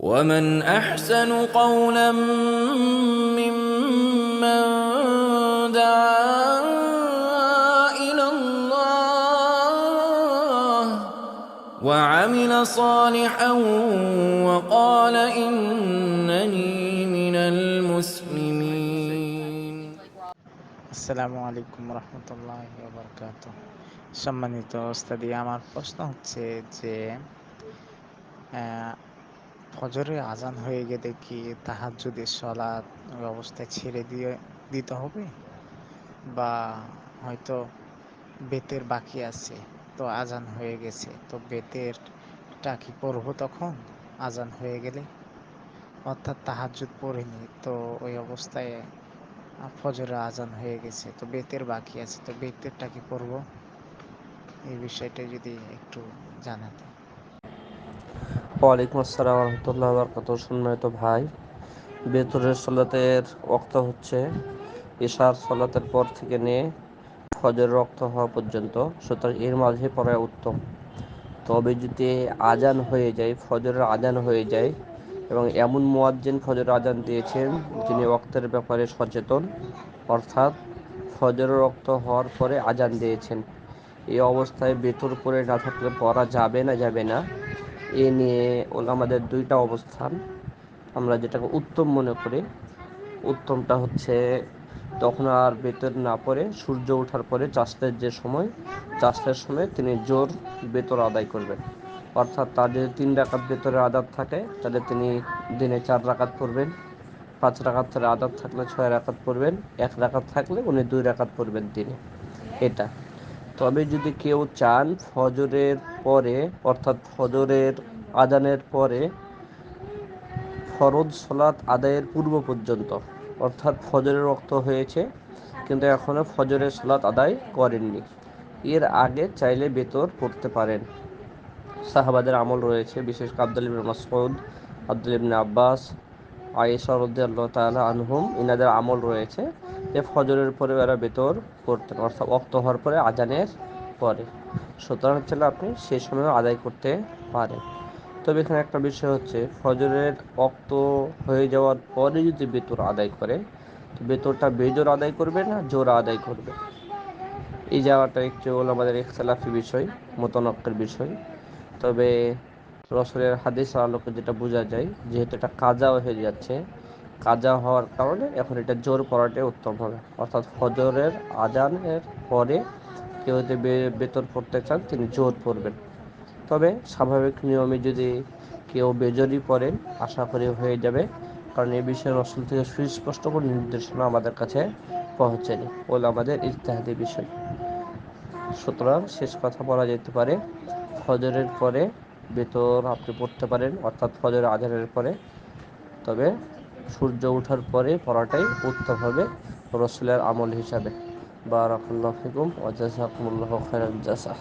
ومن احسن قولا ممن دعا الى الله وعمل صالحا وقال انني من المسلمين আসসালামু আলাইকুম রহমতুল্লাহ বরকাত সম্মানিত ওস্তাদি আমার প্রশ্ন হচ্ছে যে আহ, ফজরে আজান হয়ে গেলে কি যদি সলাৎ ওই অবস্থায় ছেড়ে দিয়ে দিতে হবে? বা হয়তো বেতের বাকি আছে তো আজান হয়ে গেছে তো বেতেরটা কি পড়ব তখন? আজান হয়ে গেলে? অর্থাৎ তাহাজ্জুদ পড়িনি তো ওই অবস্থায় আহ, ফজরের আজান হয়ে গেছে তো বেতের বাকি আছে তো বেতেরটা কি পড়ব? এই বিষয়টা যদি একটু জানাতেন। ওয়ালাইকুম আসসালাম রহমতুল্লাহ বরকত। সম্মানিত ভাই বেতরের সলাতের ওক্ত হচ্ছে ইশার সলাতের পর থেকে নিয়ে ফজর রক্ত হওয়া পর্যন্ত, সুতরাং এর মাঝে পড়া উত্তম। তবে যদি আজান হয়ে যায়, ফজরের আজান হয়ে যায়, এবং এমন মোয়াজ্জেন ফজর আজান দিয়েছেন যিনি রক্তের ব্যাপারে সচেতন, অর্থাৎ ফজর রক্ত হওয়ার পরে আজান দিয়েছেন, এই অবস্থায় বেতর পরে না থাকলে পড়া যাবে না যাবে না। এ নিয়ে আমাদের দুইটা অবস্থান। আমরা যেটাকে উত্তম মনে করি। উত্তমটা হচ্ছে তখন আর বেতন না পড়ে, সূর্য ওঠার পরে চাষের যে সময়, চাষের সময় তিনি জোর বেতন আদায় করবেন। অর্থাৎ তার যদি তিন রাকাত বেতরের আদাত থাকে তাহলে তিনি দিনে চার রাকাত পড়বেন, পাঁচ রাকাত তাহলে আদাত থাকলে ছয় রাকাত পড়বেন, এক রাকাত থাকলে উনি দুই রাকাত পড়বেন দিনে। এটা। তবে যদি কেউ চান ফজরের পরে, অর্থাৎ ফজরের আজানের পরে, ফরজ সলাত আদায়ের পূর্ব পর্যন্ত, অর্থাৎ ফজরের রক্ত হয়েছে, কিন্তু এখনও ফজরের সলাত আদায় করেননি। এর আগে চাইলে বেতর পড়তে পারেন। সাহাবাদের আমল রয়েছে, বিশেষ করে আব্দুল ইবিন মাসউদ, আব্দুল ইবিন আব্বাস, আয়েশা রদ্দাল্লাহ তালা আনহুম, ইনাদের আমল রয়েছে যে ফজরের পরে এরা বেতর করতেন অর্থাৎ অক্ত হওয়ার পরে আজানের পরে। সুতরাং ছিল আপনি সেই সময় আদায় করতে পারেন। তবে এখানে একটা বিষয় হচ্ছে, ফজরের অক্ত হয়ে যাওয়ার পরে যদি বেতর আদায় করে, তো বেতরটা বেজোর আদায় করবে না জোর আদায় করবে? এই যাওয়াটা একটু হলো আমাদের ইখতলাফি বিষয় মোতনক্কের বিষয়। তবে রসুলের হাদিস আলোকে যেটা বোঝা যায়, যেহেতু এটা কাজা হয়ে যাচ্ছে, কাজা হওয়ার কারণে এখন এটা জোর পড়াটাই উত্তম হবে। অর্থাৎ ফজরের আজানের পরে কেউ যদি বেতন পড়তে চান, তিনি জোর পড়বেন। তবে স্বাভাবিক নিয়মে যদি কেউ বেজরি পড়েন, আশা করি হয়ে যাবে, কারণ এই বিষয়ে রসুল থেকে সুস্পষ্ট করে নির্দেশনা আমাদের কাছে পৌঁছেনি। বলে আমাদের ইতিহাদি বিষয়। সুতরাং শেষ কথা বলা যেতে পারে, ফজরের পরে বেতর আপনি পড়তে পারেন, অর্থাৎ ফজর আজানের পরে। তবে সূর্য ওঠার পরে পড়াটাই উত্তম হবে রসুলের আমল হিসাবে। بارك الله فيكم وجزاكم الله خير الجزاء